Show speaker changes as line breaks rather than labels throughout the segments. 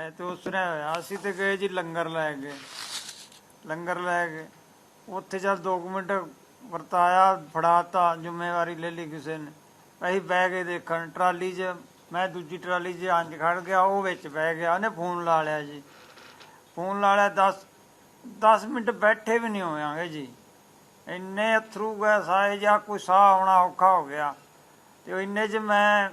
ਐ ਤੇ ਉਸ ਨੇ ਹੋਇਆ। ਅਸੀਂ ਤੇ ਗਏ ਜੀ ਲੰਗਰ ਲੈ ਗਏ ਲੰਗਰ ਲੈ ਗਏ ਉੱਥੇ ਜਦ 2 ਮਿੰਟ ਵਰਤਾਇਆ, ਫੜਾਤਾ, ਜ਼ਿੰਮੇਵਾਰੀ ਲੈ ਲਈ ਕਿਸੇ ਨੇ। ਅਸੀਂ ਬਹਿ ਗਏ ਦੇਖਣ, ਟਰਾਲੀ 'ਚ ਮੈਂ ਦੂਜੀ ਟਰਾਲੀ 'ਚ ਅੰਜ ਖੜ ਗਿਆ, ਉਹ ਵਿੱਚ ਬਹਿ ਗਿਆ। ਉਹਨੇ ਫੋਨ ਲਾ ਲਿਆ ਜੀ। ਫੋਨ ਲਾ ਲਿਆ 10 10 ਮਿੰਟ ਬੈਠੇ ਵੀ ਨਹੀਂ ਹੋਵਾਂਗੇ ਜੀ। ਇੰਨੇ ਅਥਰੂ ਗਏ ਸਾਏ ਜਾਂ ਕੋਈ ਸਾਹ ਆਉਣਾ ਔਖਾ ਹੋ ਗਿਆ। ਤੇ ਇੰਨੇ 'ਚ ਮੈਂ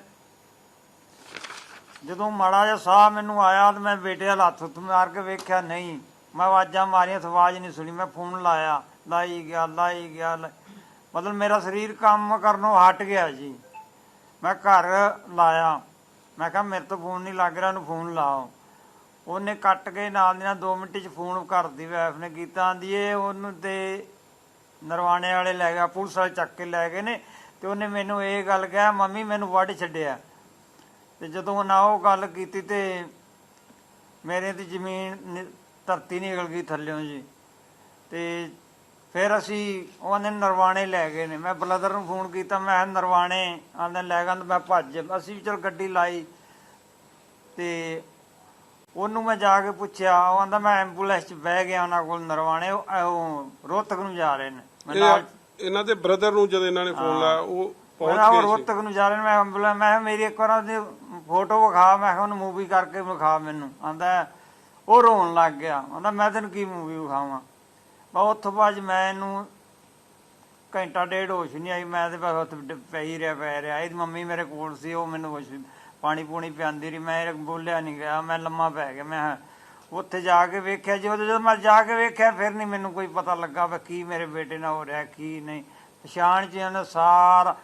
ਜਦੋਂ ਮਾੜਾ ਜਿਹਾ ਸਾਹ ਮੈਨੂੰ ਆਇਆ ਤੇ ਮੈਂ ਬੇਟੇ ਵਾਲ ਹੱਥ ਉੱਤੇ ਮਾਰ ਕੇ ਵੇਖਿਆ, ਨਹੀਂ। ਮੈਂ ਆਵਾਜ਼ਾਂ ਮਾਰੀਆਂ ਤੇ ਆਵਾਜ਼ ਨਹੀਂ ਸੁਣੀ, ਮੈਂ ਫੋਨ ਲਾਇਆ। ਲਾਈ ਗਿਆ ਲਾਈ ਗਿਆ ਮਤਲਬ ਮੇਰਾ ਸਰੀਰ ਕੰਮ ਕਰਨੋਂ ਹਟ ਗਿਆ ਜੀ। ਮੈਂ ਘਰ ਲਾਇਆ। ਮੈਂ ਕਿਹਾ, ਮੇਰੇ ਤੋਂ ਫੋਨ ਨਹੀਂ ਲੱਗ ਰਿਹਾ ਉਹਨੂੰ ਫੋਨ ਲਾਓ। ਉਹਨੇ ਕੱਟ ਕੇ ਨਾਲ ਦੀ ਨਾਲ 2 ਮਿੰਟ ਚ ਫੋਨ ਘਰ ਦੀ ਵਾਈਫ ਨੇ ਕੀਤਾ। ਆਂਦੀ ਏ ਉਹਨੂੰ ਤੇ ਨਰਵਾਣੇ ਵਾਲੇ ਲੈ ਗਿਆ, ਪੁਲਿਸ ਵਾਲੇ ਚੱਕ ਕੇ ਲੈ ਗਏ ਨੇ। ਤੇ ਉਹਨੇ ਮੈਨੂੰ ਇਹ ਗੱਲ ਕਿਹਾ, ਮੰਮੀ, ਮੈਨੂੰ ਵੱਢ ਛੱਡਿਆ। ਤੇ ਜਦੋਂ ਨਾ ਉਹ ਗੱਲ ਕੀਤੀ ਤੇ ਮੇਰੇ ਦੀ ਜ਼ਮੀਨ ਧਰਤੀ ਨਿਕਲ ਗਈ ਥੱਲਿਓਂ ਜੀ। ਤੇ ਫਿਰ ਅਸੀਂ ਉਹਨੇ ਨਰਵਾਣੇ ਲੈ ਗਏ ਨੇ। ਮੈਂ ਬਲਦਰ ਨੂੰ ਫੋਨ ਕੀਤਾ ਮੈਂ ਨਰਵਾਣੇ ਆਂਦੇ ਲੈ ਗਏ ਤੇ ਮੈਂ ਭੱਜ। ਅਸੀਂ ਚਲ ਗੱਡੀ ਲਾਈ ਤੇ ਉਹਨੂੰ ਮੈਂ ਜਾ ਕੇ ਪੁੱਛਿਆ ਉਹ ਆਂਦਾ ਮੈਂ ਐਂਬੂਲੈਂਸ 'ਚ ਬਹਿ ਗਿਆ ਉਹਨਾਂ ਕੋਲ ਨਰਵਾਣੇ ਉਹ ਰੋਹਤਕ ਨੂੰ ਜਾ ਰਹੇ ਨੇ। ਮੈਂ ਨਾਲ
ਇਹ ਇਹਨਾਂ ਦੇ ਬ੍ਰਦਰ ਨੂੰ ਜਦੋਂ ਇਹਨਾਂ ਨੇ ਫੋਨ ਲਾਇਆ ਉਹ ਪਹੁੰਚ ਗਏ ਸੀ।
ਰੋਹਤਕ ਨੂੰ ਜਾ ਰਹੇ ਨੇ ਮੈਂ ਐਂਬੂਲੈਂਸ ਮੈਂ ਮੇਰੀ ਇੱਕ ਵਾਰ ਉਹਦੀ ਫੋਟੋ ਵਿਖਾ, ਮੈਂ ਕਿਹਾ ਉਹਨੂੰ ਮੂਵੀ ਕਰਕੇ ਵਿਖਾ ਮੈਨੂੰ। ਆਂਦਾ, ਉਹ ਰੋਣ ਲੱਗ ਗਿਆ। ਆਂਦਾ, ਮੈਂ ਤੈਨੂੰ ਕੀ ਮੂਵੀ ਵਿਖਾਵਾਂ? ਬਾ ਉੱਥੋਂ ਬਾਅਦ ਮੈਂ ਇਹਨੂੰ ਘੰਟਾ ਡੇਢ ਹੋਸ਼ ਨਹੀਂ ਆਈ। ਮੈਂ ਤੇ ਬਸ ਉੱਥੇ ਡ- ਪੈ ਹੀ ਰਿਹਾ ਪੈ ਰਿਹਾ ਇਹਦੀ ਮੰਮੀ ਮੇਰੇ ਕੋਲ ਸੀ, ਉਹ ਮੈਨੂੰ ਕੁਛ ਪਾਣੀ ਪੂਣੀ ਪਿਆਂਦੀ ਰਹੀ। ਮੈਂ ਇਹ ਬੋਲਿਆ ਨਹੀਂ ਗਿਆ। ਮੈਂ ਲੰਮਾ ਪੈ ਗਿਆ। ਮੈਂ ਉੱਥੇ ਜਾ ਕੇ ਵੇਖਿਆ। ਜਦੋਂ ਜਦੋਂ ਮੈਂ ਜਾ ਕੇ ਵੇਖਿਆ, ਫਿਰ ਨਹੀਂ ਮੈਨੂੰ ਕੋਈ ਪਤਾ ਲੱਗਾ ਵੀ ਕੀ ਮੇਰੇ ਬੇਟੇ ਨਾਲ ਹੋ ਰਿਹਾ, ਕੀ ਨਹੀਂ। ਪਛਾਣ ਚ ਉਹਨੇ ਸਾਰਾ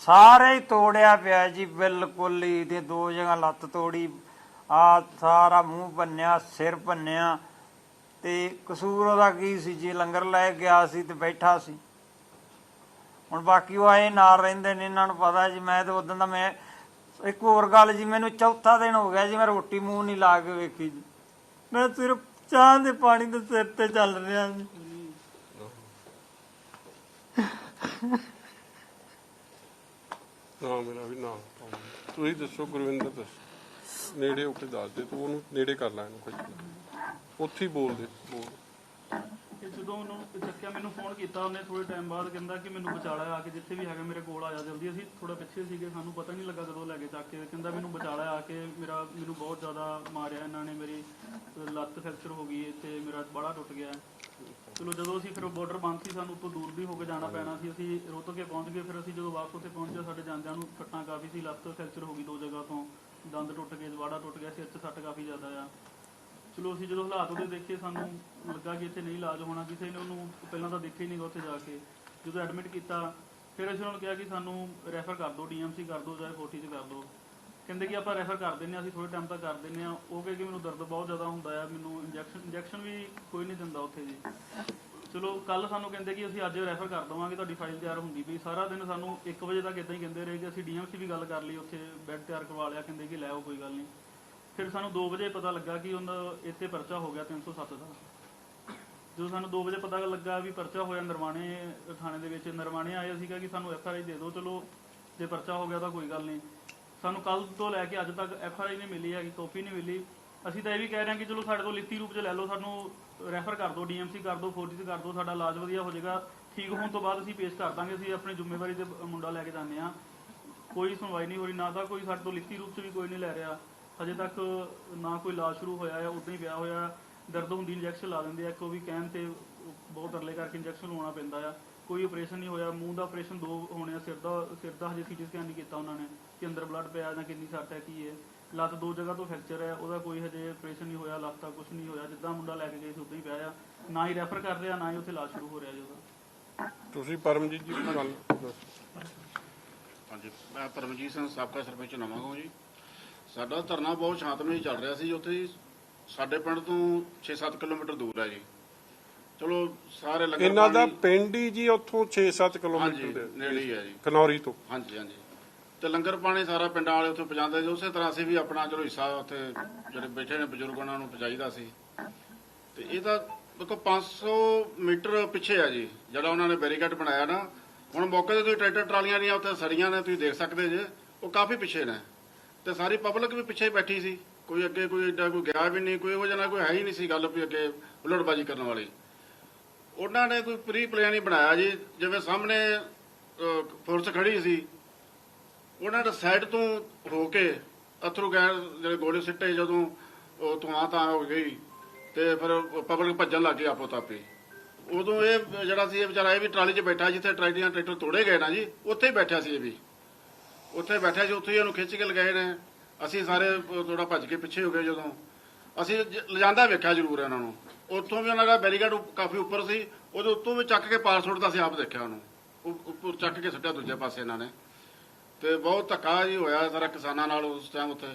ਸਾਰੇ ਹੀ ਤੋੜਿਆ ਪਿਆ ਜੀ, ਬਿਲਕੁਲ ਹੀ ਤੇ ਦੋ ਜਗ੍ਹਾ ਲੱਤ ਤੋੜੀ। ਆ ਸਾਰਾ ਮੂੰਹ ਭੰਨਿਆ, ਸਿਰ ਭੰਨਿਆ। ਤੇ ਕਸੂਰ ਉਹਦਾ ਕੀ ਸੀ ਜੀ, ਲੰਗਰ ਲੈ ਗਿਆ ਸੀ ਤੇ ਬੈਠਾ ਸੀ। ਹੁਣ ਬਾਕੀ ਉਹ ਆਏ ਨਾਲ ਰਹਿੰਦੇ ਨੇ, ਇਹਨਾਂ ਨੂੰ ਪਤਾ ਜੀ, ਮੈਂ ਤੇ ਉਦੋਂ ਦਾ ਮੈਂ, ਇੱਕ ਹੋਰ ਗੱਲ ਜੀ, ਮੈਨੂੰ ਚੌਥਾ ਦਿਨ ਹੋ ਗਿਆ ਜੀ, ਮੈਂ ਰੋਟੀ ਮੂੰਹ ਨਹੀਂ ਲਾ ਕੇ ਵੇਖੀ ਜੀ। ਮੈਂ ਸਿਰਫ ਚਾਹ ਦੇ ਪਾਣੀ ਦੇ ਸਿਰ ਤੇ ਚੱਲ ਰਿਹਾ ਜੀ।
ਨਾ ਮੇਰਾ ਵੀ ਨਾ ਤੁਸੀਂ ਦੱਸੋ ਗੁਰਵਿੰਦਰ, ਦੱਸ। ਨੇੜੇ ਹੋ ਦੱਸ ਦੇ, ਤੂੰ ਉਹਨੂੰ ਨੇੜੇ ਕਰ ਲੈ ਇਹਨੂੰ ਕੁਝ ਉੱਥੇ ਹੀ ਬੋਲ ਦੇ, ਬੋਲ।
ਤੇ ਜਦੋਂ ਉਹਨੂੰ ਚੱਕਿਆ, ਮੈਨੂੰ ਫੋਨ ਕੀਤਾ, ਉਹਨੇ ਥੋੜੇ ਟਾਈਮ ਬਾਅਦ ਕਹਿੰਦਾ ਕਿ ਮੈਨੂੰ ਬਚਾਲਾ ਆ ਕੇ ਜਿੱਥੇ ਵੀ ਹੈਗਾ ਮੇਰੇ ਕੋਲ ਆ ਜਾ ਜਲਦੀ। ਅਸੀਂ ਥੋੜਾ ਪਿੱਛੇ ਸੀਗੇ, ਸਾਨੂੰ ਪਤਾ ਨਹੀਂ ਲੱਗਾ ਕਦੋਂ ਲੈ ਕੇ ਚੱਕ ਕੇ। ਕਹਿੰਦਾ ਮੈਨੂੰ ਬਚਾਲਾ ਆ ਕੇ ਮੇਰਾ, ਮੈਨੂੰ ਬਹੁਤ ਜ਼ਿਆਦਾ ਮਾਰਿਆ ਇਹਨਾਂ ਨੇ। ਮੇਰੀ ਲੱਤ ਫ੍ਰੈਕਚਰ ਹੋ ਗਈ ਤੇ ਮੇਰਾ ਬੜਾ ਟੁੱਟ ਗਿਆ। ਚਲੋ ਜਦੋਂ ਅਸੀਂ ਫਿਰ ਬਾਰਡਰ ਬੰਦ ਸੀ ਸਾਨੂੰ ਉੱਤੋਂ ਦੂਰ ਵੀ ਹੋ ਕੇ ਜਾਣਾ ਪੈਣਾ ਸੀ ਅਸੀਂ ਰੋਤੋ ਕੇ ਪਹੁੰਚ ਗਏ ਫਿਰ ਅਸੀਂ ਜਦੋਂ ਵਾਪਸ ਉੱਥੇ ਪਹੁੰਚੇ ਸਾਡੇ ਜਾਂਦਿਆਂ ਨੂੰ ਸੱਟਾਂ ਕਾਫੀ ਸੀ ਲੱਤ ਫ੍ਰੈਕਚਰ ਹੋ ਗਈ ਦੋ ਜਗ੍ਹਾ ਤੋਂ ਦੰਦ ਟੁੱਟ ਗਏ ਜਵਾੜਾ ਟੁੱਟ ਗਿਆ ਸਿਰ 'ਚ ਸੱਟ ਕਾਫੀ ਜ਼ਿਆਦਾ ਆ। ਚਲੋ ਅਸੀਂ ਜਦੋਂ ਹਾਲਾਤ ਉਹਦੇ ਦੇਖੇ ਸਾਨੂੰ ਲੱਗਾ ਕਿ ਇੱਥੇ ਨਹੀਂ ਇਲਾਜ ਹੋਣਾ ਕਿਸੇ ਨੇ ਉਹਨੂੰ ਪਹਿਲਾਂ ਤਾਂ ਦੇਖਿਆ ਹੀ ਨਹੀਂਗਾ ਉੱਥੇ ਜਾ ਕੇ। ਜਦੋਂ ਐਡਮਿਟ ਕੀਤਾ ਫਿਰ ਅਸੀਂ ਉਹਨਾਂ ਨੂੰ ਕਿਹਾ ਕਿ ਸਾਨੂੰ ਰੈਫਰ ਕਰ ਦਿਓ ਡੀਐਮਸੀ ਕਰ ਦਿਓ ਚਾਹੇ 40 ਚ ਕਰ ਦਿਓ। ਕਹਿੰਦੇ ਕਿ ਆਪਾਂ ਰੈਫਰ ਕਰ ਦਿੰਨੇ ਆ ਅਸੀਂ ਥੋੜੇ ਟਾਈਮ ਤੱਕ ਕਰ ਦਿੰਨੇ ਆ ਉਹ ਕਹੇ ਕਿ ਮੈਨੂੰ ਦਰਦ ਬਹੁਤ ਜ਼ਿਆਦਾ ਹੁੰਦਾ ਆ, ਮੈਨੂੰ ਇੰਜੈਕਸ਼ਨ ਇੰਜੈਕਸ਼ਨ ਵੀ ਕੋਈ ਨਹੀਂ ਦਿੰਦਾ ਉੱਥੇ ਜੀ। ਚਲੋ ਕੱਲ ਸਾਨੂੰ ਕਹਿੰਦੇ ਕਿ ਅਸੀਂ ਅੱਜ ਰੈਫਰ ਕਰ ਦਵਾਂਗੇ, ਤੁਹਾਡੀ ਫਾਈਲ ਤਿਆਰ ਹੁੰਦੀ ਪਈ। ਸਾਰਾ ਦਿਨ ਸਾਨੂੰ 1 ਵਜੇ ਤੱਕ ਇਦਾਂ ਹੀ ਕਹਿੰਦੇ ਰਹੇ ਕਿ ਅਸੀਂ ਡੀਐਮਸੀ ਵੀ ਗੱਲ ਕਰ ਲਈ, ਉੱਥੇ ਬੈੱਡ ਤਿਆਰ ਕਰਵਾ ਲਿਆ, ਕਹਿੰਦੇ ਕਿ ਲੈ ਆਓ, ਕੋਈ ਗੱਲ ਨਹੀਂ। ਫਿਰ ਸਾਨੂੰ 2 ਵਜੇ ਪਤਾ ਲੱਗਾ ਕਿ ਉਹਨਾਂ ਇੱਥੇ ਪਰਚਾ ਹੋ ਗਿਆ 307 ਦਾ। ਜਦੋਂ ਸਾਨੂੰ 2 ਵਜੇ ਪਤਾ ਲੱਗਾ ਵੀ ਪਰਚਾ ਹੋਇਆ ਨਰਵਾਣੇ ਥਾਣੇ ਦੇ ਵਿੱਚ, ਨਰਵਾਣੇ ਆਏ ਸੀਗਾ ਕਿ ਸਾਨੂੰ ਐਫ ਆਰ ਆਈ ਦੇ ਦਿਓ, ਚਲੋ, ਜੇ ਪਰਚਾ ਹੋ ਗਿਆ ਤਾਂ ਕੋਈ ਗੱਲ ਨਹੀਂ। ਸਾਨੂੰ ਕੱਲ ਤੋਂ ਲੈ ਕੇ ਅੱਜ ਤੱਕ ਐਫ ਆਰ ਆਈ ਨਹੀਂ ਮਿਲੀ ਹੈਗੀ, ਕਾਪੀ ਨਹੀਂ ਮਿਲੀ। ਅਸੀਂ ਤਾਂ ਇਹ ਵੀ ਕਹਿ ਰਹੇ ਹਾਂ ਕਿ ਚਲੋ ਸਾਡੇ ਤੋਂ ਲਿਖਤੀ ਰੂਪ 'ਚ ਲੈ ਲਓ, ਸਾਨੂੰ ਰੈਫਰ ਕਰ ਦਿਓ ਡੀਐਮਸੀ ਕਰ ਦਿਓ 'ਚ ਕਰ ਦਿਓ, ਸਾਡਾ ਇਲਾਜ ਵਧੀਆ ਹੋ ਜਾਏਗਾ। ਠੀਕ ਹੋਣ ਤੋਂ ਬਾਅਦ ਅਸੀਂ ਪੇਸ਼ ਕਰ ਦਾਂਗੇ, ਅਸੀਂ ਆਪਣੀ ਜ਼ਿੰਮੇਵਾਰੀ ਤੇ ਮੁੰਡਾ ਲੈ ਕੇ ਜਾਂਦੇ ਹਾਂ। ਕੋਈ ਸੁਣਵਾਈ ਨਹੀਂ ਹੋ ਰਹੀ, ਨਾ ਤਾਂ ਕੋਈ ਸਾਡੇ ਤੋਂ ਲਿਖਤੀ ਰੂਪ 'ਚ ਵੀ ਕੋਈ ਨਹੀਂ ਲੈ ਰਿਹਾ। ਹਜੇ ਤੱਕ ਨਾ ਕੋਈ ਇਲਾਜ ਸ਼ੁਰੂ ਹੋਇਆ ਹੈ ਉਦਾਂ ਹੀ ਪਿਆ ਹੋਇਆ, ਦਰਦ ਹੁੰਦੀ ਇੰਜੈਕਸ਼ਨ ਲਾ ਦਿੰਦੇ ਆ ਕੋਈ ਵੀ ਕਹਿਣ ਤੇ ਬਹੁਤ ਤਰਲੇ ਕਰਕੇ ਇੰਜੈਕਸ਼ਨ ਲਵਾਉਣਾ ਪੈਂਦਾ ਆ। ਕੋਈ ਆਪਰੇਸ਼ਨ ਨਹੀਂ ਹੋਇਆ ਮੂੰਹ ਦਾ ਆਪਰੇਸ਼ਨ ਦੋ ਹੋਣੇ ਆ ਸਿਰ ਦਾ ਸਿਰ ਦਾ ਹਜੇ ਸੀਟੀ ਸਕੈਨ ਨਹੀਂ ਕੀਤਾ ਉਹਨਾਂ ਨੇ ਕਿ ਅੰਦਰ ਬਲੱਡ ਪਿਆ ਜਾਂ ਕਿੰਨੀ ਸੱਟ ਹੈ ਕੀ ਹੈ। ਲੱਤ ਦੋ ਜਗ੍ਹਾ ਤੋਂ ਫ੍ਰੈਕਚਰ ਹੈ ਉਹਦਾ ਕੋਈ ਹਜੇ ਆਪਰੇਸ਼ਨ ਨਹੀਂ ਹੋਇਆ ਲੱਤ ਦਾ ਕੁਝ ਨਹੀਂ ਹੋਇਆ ਜਿੱਦਾਂ ਮੁੰਡਾ ਲੈ ਕੇ ਗਏ ਸੀ ਉਦਾਂ ਹੀ ਪਿਆ ਆ। ਨਾ ਹੀ ਰੈਫਰ ਕਰ ਰਿਹਾ ਨਾ ਹੀ ਉੱਥੇ ਇਲਾਜ ਸ਼ੁਰੂ ਹੋ ਰਿਹਾ ਜੀ ਉਹਦਾ।
ਤੁਸੀਂ ਪਰਮਜੀਤ ਜੀ ਦੀ ਗੱਲ
ਹਾਂਜੀ ਮੈਂ ਪਰਮਜੀਤ ਸਿੰਘ ਸਾਬਕਾ ਸਰਪੰਚ ਨਵਾਂਗੋ ਜੀ। ਸਾਡਾ ਧਰਨਾ ਬਹੁਤ ਸ਼ਾਂਤਮਈ ਚੱਲ ਰਿਹਾ ਸੀ ਉੱਥੇ ਸਾਡੇ ਪਿੰਡ ਤੋਂ 6-7 ਕਿਲੋਮੀਟਰ ਦੂਰ ਹੈ ਜੀ। ਚਲੋ ਸਾਰੇ ਲੰਗਰ
ਇਹਨਾਂ ਦਾ
ਪਾਣੀ-
ਪਿੰਡ ਹੀ ਜੀ ਉੱਥੋਂ 6-7
ਹਾਂਜੀ
ਕਿਲੋਮੀਟਰ ਦੇ
ਨੇੜੇ ਹੀ ਹੈ ਜੀ।
ਕਨੌਰੀ ਤੋਂ।
ਹਾਂਜੀ ਹਾਂਜੀ। ਤੇ ਲੰਗਰ ਪਾਣੀ ਸਾਰਾ ਪਿੰਡਾਂ ਵਾਲੇ ਉੱਥੇ ਪਹੁੰਚਾਉਂਦੇ ਜੀ ਉਸੇ ਤਰ੍ਹਾਂ ਅਸੀਂ ਵੀ ਆਪਣਾ ਚਲੋ ਹਿੱਸਾ ਉੱਥੇ ਜਿਹੜੇ ਬੈਠੇ ਨੇ ਬਜ਼ੁਰਗ ਉਹਨਾਂ ਨੂੰ ਪਹੁੰਚਾਈਦਾ ਸੀ। ਤੇ ਇਹ ਤਾਂ ਦੇਖੋ 500 ਮੀਟਰ ਪਿੱਛੇ ਆ ਜੀ। ਜਿਹੜਾ ਉਹਨਾਂ ਨੇ ਬੈਰੀਕੇਡ ਬਣਾਇਆ ਨਾ ਹੁਣ ਮੌਕੇ ਤੇ ਤੁਸੀਂ ਟਰੈਕਟਰ ਟਰਾਲੀਆਂ ਦੀਆਂ ਉੱਥੇ ਸੜੀਆਂ ਨੇ ਤੁਸੀਂ ਦੇਖ ਸਕਦੇ ਜੇ ਉਹ ਕਾਫੀ ਪਿੱਛੇ ਨੇ। ਤੇ ਸਾਰੀ ਪਬਲਿਕ ਵੀ ਪਿੱਛੇ ਹੀ ਬੈਠੀ ਸੀ। ਕੋਈ ਅੱਗੇ ਕੋਈ ਏਡਾ ਕੋਈ ਗਿਆ ਵੀ ਨਹੀਂ ਕੋਈ ਉਹ ਜਨਾ ਕੋਈ ਹੈ ਹੀ ਨਹੀਂ ਸੀ ਗੱਲ ਵੀ ਅੱਗੇ ਹੁੱਲੜਬਾਜੀ ਕਰਨ ਵਾਲੀ। ਉਹਨਾਂ ਨੇ ਕੋਈ ਪ੍ਰੀ ਪਲਾਨ ਹੀ ਬਣਾਇਆ ਜੀ ਜਿਵੇਂ ਸਾਹਮਣੇ ਅਹ, ਪੁਲਿਸ ਖੜੀ ਸੀ। ਉਹਨਾਂ ਨੇ ਸਾਈਡ ਤੋਂ ਹੋ ਕੇ ਅਥਰੂ ਗੈਸ ਜਿਹੜੇ ਗੋਲੇ ਸਿੱਟੇ ਜਦੋਂ ਉਹ ਧੂਆਂ ਤਾਂ ਹੋ ਗਈ ਤੇ ਫਿਰ ਪਬਲਿਕ ਭੱਜਣ ਲੱਗ ਗਈ ਆਪੋ ਤਾਪੀ। ਉਦੋਂ ਇਹ ਜਿਹੜਾ ਸੀ ਇਹ ਵਿਚਾਰਾ ਇਹ ਵੀ ਟਰਾਲੀ 'ਚ ਬੈਠਾ ਜਿੱਥੇ ਟਰੈਕਟਰਾਂ ਟਰੈਕਟਰ ਤੋੜੇ ਗਏ ਨਾ ਜੀ ਉੱਥੇ ਹੀ ਬੈਠਾ ਸੀ ਇਹ ਵੀ। ਉੱਥੇ ਬੈਠਾ ਸੀ ਉੱਥੇ ਹੀ ਉਹਨੂੰ ਖਿੱਚ ਕੇ ਲਗਾਏ ਨੇ। ਅਸੀਂ ਸਾਰੇ ਥੋੜਾ ਭੱਜ ਕੇ ਪਿੱਛੇ ਹੋ ਗਏ ਜਦੋਂ। ਅਸੀਂ ਜ- ਲਿਜਾਂਦਾ ਵੇਖਿਆ ਜ਼ਰੂਰ ਇਹਨਾਂ ਨੂੰ। ਉੱਥੋਂ ਵੀ ਉਹਨਾਂ ਦਾ ਬੈਰੀਕੇਡ ਕਾਫੀ ਉੱਪਰ ਸੀ। ਉਹਦੇ ਉੱਤੋਂ ਵੀ ਚੱਕ ਕੇ ਪਾਰ ਸੁੱਟਦਾ ਸੀ ਆਪ ਦੇਖਿਆ ਉਹਨੂੰ। ਉੱਪਰ ਚੱਕ ਕੇ ਸੁੱਟਿਆ ਦੂਜੇ ਪਾਸੇ ਇਹਨਾਂ ਨੇ। ਤੇ ਬਹੁਤ ਧੱਕਾ ਜੀ ਹੋਇਆ ਸਾਰਾ ਕਿਸਾਨਾਂ ਨਾਲ ਉਸ ਟਾਈਮ ਉੱਥੇ।